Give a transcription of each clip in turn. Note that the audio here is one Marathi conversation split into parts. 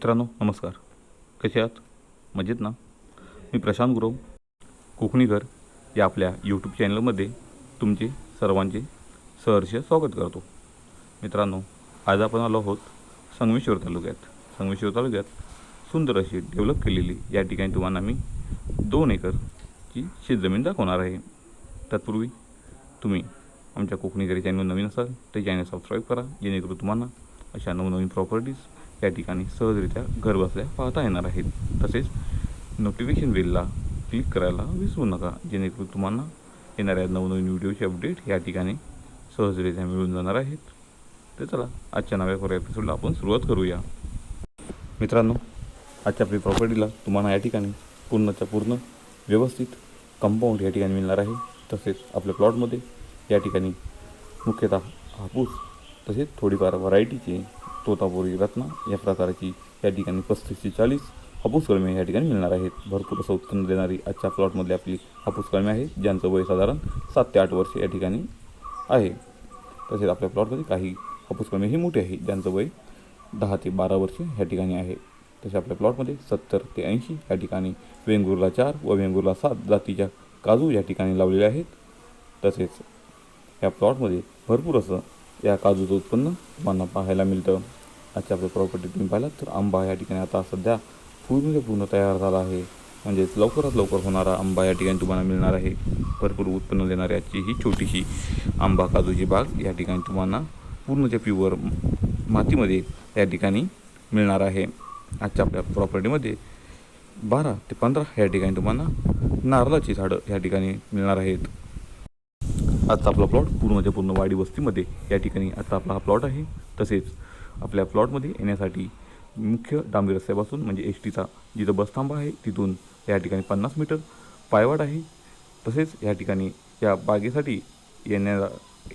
मित्रांनो नमस्कार. कसे आहात? मजेत ना? मी प्रशांत गुरव कोकणीकर या आपल्या यूट्यूब चॅनलमध्ये तुमचे सर्वांचे सहर्ष स्वागत करतो. मित्रांनो आज आपण आलो आहोत संगमेश्वर तालुक्यात. संगमेश्वर तालुक्यात सुंदर अशी डेव्हलप केलेली या ठिकाणी तुम्हाला मी दोन एकरची शेतजमीन दाखवणार आहे. तत्पूर्वी तुम्ही आमच्या कोकणीकरी चॅनल नवीन असाल तर चॅनल सबस्क्राईब करा जेणेकरून तुम्हाला अशा नवनवीन प्रॉपर्टीज या ठिकाणी सहजरित्या घर बसल्या पाहता येणार आहेत. तसेच नोटिफिकेशन बिलला क्लिक करायला विसरू नका. जेणेकरून तुम्हाला येणाऱ्या नवनवीन व्हिडिओचे अपडेट या ठिकाणी सहजरित्या मिळून जाणार आहेत. तर चला आजच्या नव्या खोऱ्या एपिसोडला आपण सुरुवात करूया. मित्रांनो आजच्या आपली प्रॉपर्टीला तुम्हाला या ठिकाणी पूर्णच्या पूर्ण व्यवस्थित कंपाऊंड या ठिकाणी मिळणार आहे. तसेच आपल्या प्लॉटमध्ये या ठिकाणी मुख्यतः हापूस तसेच थोडीफार व्हरायटीचे तोतापुरी रत्ना या प्रकारची या ठिकाणी पस्तीस ते चाळीस हापूस कलमे या ठिकाणी मिळणार आहेत. भरपूर असं उत्पन्न देणारी आजच्या प्लॉटमधली आपली हापूस कलमे आहेत ज्यांचं वय साधारण सात ते आठ वर्ष या ठिकाणी आहे. तसेच आपल्या प्लॉटमध्ये काही हापूस कलमे ही मोठी आहे ज्यांचं वय दहा ते बारा वर्ष ह्या ठिकाणी आहे. तसे आपल्या प्लॉटमध्ये सत्तर ते ऐंशी या ठिकाणी वेंगुर्ला चार व वेंगुर्ला सात जातीच्या काजू या ठिकाणी लावलेले आहेत. तसेच या प्लॉटमध्ये भरपूर असं या काजूचं उत्पन्न तुम्हाला पाहायला मिळतं. आजच्या आपल्या प्रॉपर्टी तुम्ही पाहिलात तर आंबा या ठिकाणी आता सध्या पूर्ण पूर्ण तयार झाला आहे. म्हणजेच लवकरात लवकर होणारा आंबा या ठिकाणी तुम्हाला मिळणार आहे. भरपूर उत्पन्न देणारी आजची ही छोटीशी आंबा काजूची बाग या ठिकाणी तुम्हाला पूर्णच्या प्युअर मातीमध्ये या ठिकाणी मिळणार आहे. आजच्या आपल्या प्रॉपर्टीमध्ये बारा ते पंधरा या ठिकाणी तुम्हाला नारळाची झाडं या ठिकाणी मिळणार आहेत. आजचा आपला प्लॉट पूर्णच्या पूर्ण वाडी वस्तीमध्ये या ठिकाणी आता आपला हा प्लॉट आहे. तसेच आपल्या प्लॉटमध्ये येण्यासाठी मुख्य डांबी रस्त्यापासून म्हणजे एस टीचा जिथं बसथांबा आहे तिथून या ठिकाणी पन्नास मीटर पायवाट आहे. तसेच या ठिकाणी या बागेसाठी येण्या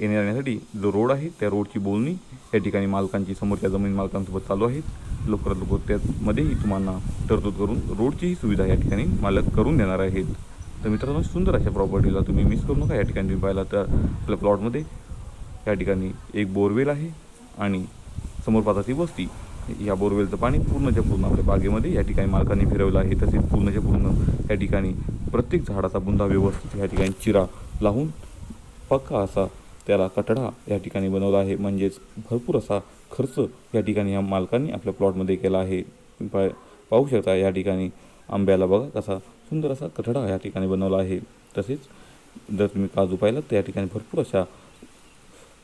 येण्या जाण्यासाठी जो रोड आहे त्या रोडची बोलणी या ठिकाणी मालकांची समोरच्या जमीन मालकांसोबत चालू आहेत लवकरात लवकर त्यामध्येही तुम्हाला तरतूद करून रोडचीही सुविधा या ठिकाणी मालक करून देणार आहेत. तर मित्रांनो सुंदर अशा प्रॉपर्टीला तुम्ही मिस करू नका. या ठिकाणी तुम्ही पाहिला तर आपल्या प्लॉटमध्ये या ठिकाणी एक बोरवेल आहे आणि समोर पाताची वस्ती. या बोरवेलचं पाणी पूर्णच्या पूर्ण आपल्या बागेमध्ये या ठिकाणी मालकाने फिरवलं आहे. तसेच पूर्णच्या पूर्ण या ठिकाणी प्रत्येक झाडाचा बुंदा व्यवस्थित या ठिकाणी चिरा लावून पक्का असा त्याला कटडा या ठिकाणी बनवला आहे. म्हणजेच भरपूर असा खर्च या ठिकाणी या मालकांनी आपल्या प्लॉटमध्ये केला आहे. तुम्ही पाहू शकता या ठिकाणी आंब्याला बघा कसा सुंदर असा कठडा या ठिकाणी बनवला आहे. तसेच जर तुम्ही काजू पाहिलात तर या ठिकाणी भरपूर अशा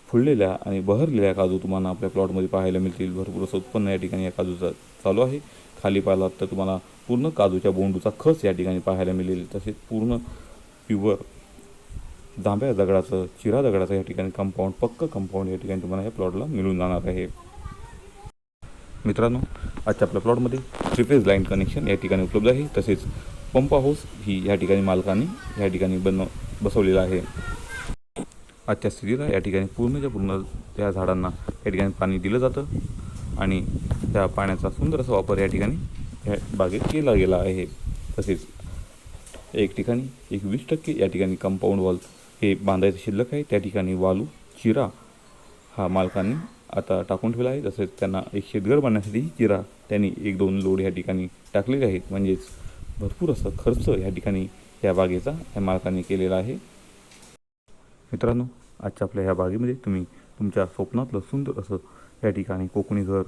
फुललेल्या आणि बहरलेल्या काजू तुम्हाला आपल्या प्लॉटमध्ये पाहायला मिळतील. भरपूर असं उत्पन्न या ठिकाणी या काजूचं चालू आहे. खाली पाहिलात तर तुम्हाला पूर्ण काजूच्या बोंडूचा खस या ठिकाणी पाहायला मिळेल. तसेच पूर्ण प्युअर जांभ्या दगडाचं चिरा दगडाचं या ठिकाणी कंपाऊंड पक्क कंपाऊंड या ठिकाणी तुम्हाला या प्लॉटला मिळून जाणार आहे. मित्रांनो आजच्या आपल्या प्लॉटमध्ये थ्री लाईन कनेक्शन या ठिकाणी उपलब्ध आहे. तसेच पंप हाऊस ही या ठिकाणी मालकाने या ठिकाणी बनव बसवलेला आहे. आजच्या स्थितीला या ठिकाणी पूर्णच्या पूर्ण त्या झाडांना या ठिकाणी पाणी दिलं जातं आणि त्या पाण्याचा सुंदर असा वापर या ठिकाणी या बागेत केला गेला आहे. तसेच एक ठिकाणी एक वीस टक्के या ठिकाणी कंपाऊंड वॉल हे बांधायचं शिल्लक आहे. त्या ठिकाणी वालू चिरा हा मालकांनी आता टाकून ठेवला आहे. तसेच त्यांना एक शेतघर बांधण्यासाठी चिरा त्यांनी एक दोन लोड या ठिकाणी टाकलेले आहेत. म्हणजेच भरपूर असं खर्च या ठिकाणी या बागेचा या मालकांनी केलेला आहे. मित्रांनो आजच्या आपल्या ह्या बागेमध्ये तुम्ही तुमच्या स्वप्नातलं सुंदर असं या ठिकाणी कोकणी घर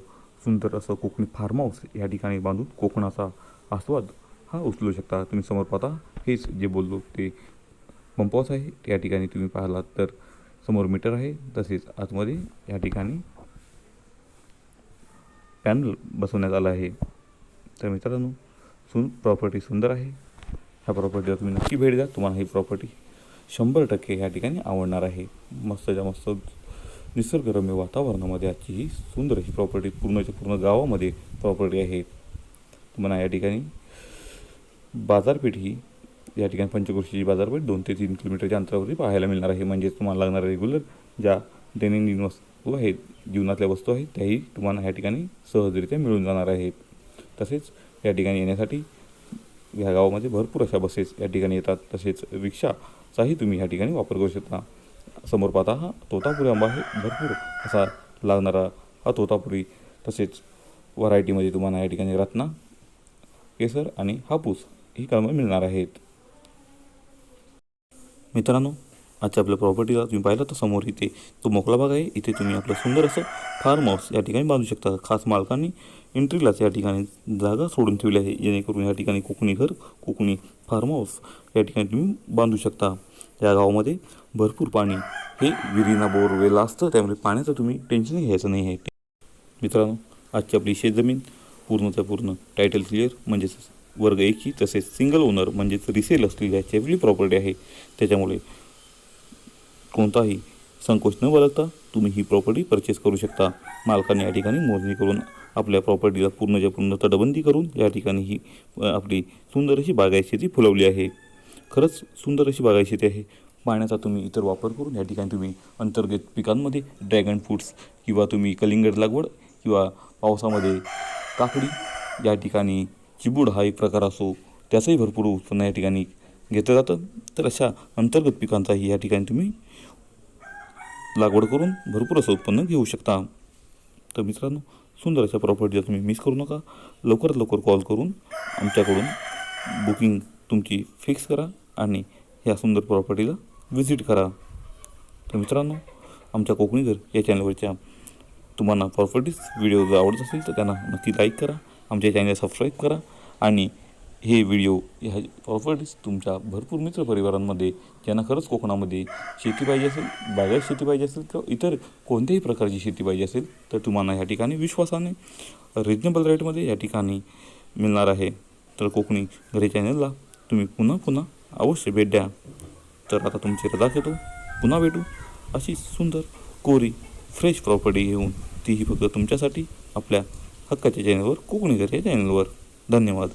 सुंदर असं कोकणी फार्म हाऊस या ठिकाणी बांधून कोकणाचा आस्वाद हा उचलू शकता. तुम्ही समोर पाहता हेच जे बोललो ते पंप हाऊस आहे. त्या ठिकाणी तुम्ही पाहिलात तर समोर मीटर आहे. तसेच आतमध्ये या ठिकाणी पॅनल बसवण्यात आला आहे. तर मित्रांनो सुन प्रॉपर्टी सुंदर आहे. ह्या प्रॉपर्टीला तुम्ही नक्की भेट द्या. तुम्हाला ही प्रॉपर्टी शंभर टक्के ह्या ठिकाणी आवडणार आहे. मस्तच्या मस्त निसर्गरम्य वातावरणामध्ये आजची ही सुंदर अशी प्रॉपर्टी पूर्णच्या पूर्ण गावामध्ये प्रॉपर्टी आहे. तुम्हाला या ठिकाणी बाजारपेठ ही या ठिकाणी पंचक्रोशीची बाजारपेठ दोन ते तीन किलोमीटरच्या अंतरावरती पाहायला मिळणार आहे. म्हणजेच तुम्हाला लागणाऱ्या रेग्युलर ज्या दैनंदिन वस्तू आहेत जीवनातल्या वस्तू आहेत त्याही तुम्हाला ह्या ठिकाणी सहजरित्या मिळून जाणार आहेत तसेच या ठिकाणी येण्यासाठी ह्या गावामध्ये भरपूर अशा बसेस या ठिकाणी येतात. तसेच रिक्षाचाही तुम्ही ह्या ठिकाणी वापर करू शकता. समोर पाहता हा तोतापुरी आंबा आहे. भरपूर असा लागणारा हा तोतापुरी. तसेच व्हरायटीमध्ये तुम्हाला या ठिकाणी रत्ना केसर आणि हापूस ही कलमं मिळणार आहेत. मित्रांनो आजच्या आपल्या प्रॉपर्टीला तुम्ही पाहिलं तर समोर इथे तो मोकळा भाग आहे. इथे तुम्ही आपलं सुंदर असं फार्म हाऊस या ठिकाणी बांधू शकता. खास मालकांनी एंट्रीलाच या ठिकाणी जागा सोडून ठेवली आहे. जेणेकरून या ठिकाणी कोकणी घर कोकणी फार्म हाऊस या ठिकाणी तुम्ही बांधू शकता. या गावामध्ये भरपूर पाणी हे विहिरीना बोरवेल असतं. त्यामुळे पाण्याचं तुम्ही टेन्शन घ्यायचं नाही आहे. मित्रांनो आजची आपली शेतजमीन पूर्णच्या पूर्ण टायटल क्लिअर म्हणजेच वर्ग एकी तसेच सिंगल ओनर म्हणजेच रिसेल असलेली ह्याची आपली प्रॉपर्टी आहे. त्याच्यामुळे कोणताही संकोच न बाळगता तुम्ही ही प्रॉपर्टी परचेस करू शकता. मालकाने या ठिकाणी मोजणी करून आपल्या प्रॉपर्टीला पूर्णच्या पूर्ण तटबंदी करून या ठिकाणी ही आपली सुंदर अशी बागायत शेती फुलवली आहे. खरंच सुंदर अशी बागायत शेती आहे. पाण्याचा तुम्ही इतर वापर करून या ठिकाणी तुम्ही अंतर्गत पिकांमध्ये ड्रॅगन फ्रूट्स किंवा तुम्ही कलिंगड लागवड किंवा पावसामध्ये काकडी या ठिकाणी चिबूड हा एक प्रकार असो त्याचंही भरपूर उत्पन्न या ठिकाणी घेतलं जातं. तर अशा अंतर्गत पिकांचाही या ठिकाणी तुम्ही लागवड करून भरपूर असं उत्पन्न घेऊ शकता. तर मित्रांनो सुंदर अशा प्रॉपर्टीला तुम्ही मिस करू नका. लवकरात लवकर कॉल करून आमच्याकडून बुकिंग तुमची फिक्स करा आणि ह्या सुंदर प्रॉपर्टीला व्हिजिट करा. तर मित्रांनो आमच्या कोकणी घर या चॅनलवरच्या तुम्हाला प्रॉपर्टीज व्हिडिओ जर आवडत असेल तर त्यांना नक्की लाईक करा. आमच्या चॅनल सबस्क्राईब करा आणि हे व्हिडिओ ह्या प्रॉपर्टीज तुमच्या भरपूर मित्रपरिवारांमध्ये ज्यांना खरंच कोकणामध्ये शेती पाहिजे असेल बागायत शेती पाहिजे असेल किंवा इतर कोणत्याही प्रकारची शेती पाहिजे असेल तर तुम्हाला ह्या ठिकाणी विश्वासाने रिजनेबल रेटमध्ये या ठिकाणी मिळणार आहे. तर कोकणी घरी चॅनलला तुम्ही पुन्हा पुन्हा अवश्य भेट द्या. तर आता तुमची रजा घेतो पुन्हा भेटू अशी सुंदर कोरी फ्रेश प्रॉपर्टी घेऊन. तीही फक्त तुमच्यासाठी आपल्या हक्काच्या चॅनलवर कोकणी घर या चॅनलवर धन्यवाद.